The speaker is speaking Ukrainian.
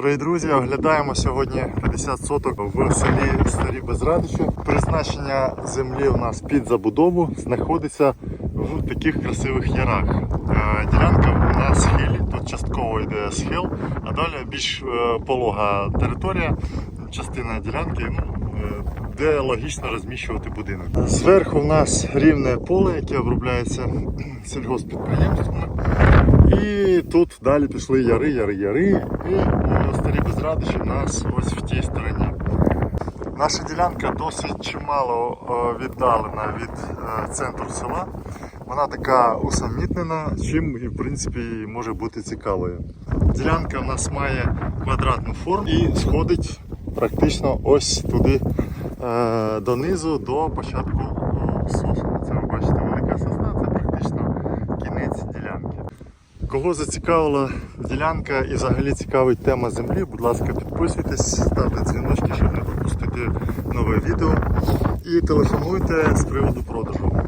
Дорогі друзі, оглядаємо сьогодні 50 соток в селі Старі Безрадичі. Призначення землі у нас під забудову знаходиться в таких красивих ярах. Е, Ділянка на схилі. Тут частково йде схил, а далі більш е, полога територія, частина ділянки. Ну, е, де логічно розміщувати будинок. Зверху в нас рівне поле, яке обробляється сільгоспідприємствами. І тут далі пішли яри, яри, яри. І е, старі безрадичі нас ось в тій стороні. Наша ділянка досить чимало е, віддалена від е, центру села. Вона така усамітнена, чим і в принципі може бути цікавою. Ділянка в нас має квадратну форму і сходить практично ось туди донизу до початку е, Кого зацікавила ділянка і взагалі цікавить тема землі, будь ласка, підписуйтесь, ставте дзвіночки, щоб не пропустити нове відео. І телефонуйте з приводу продажу.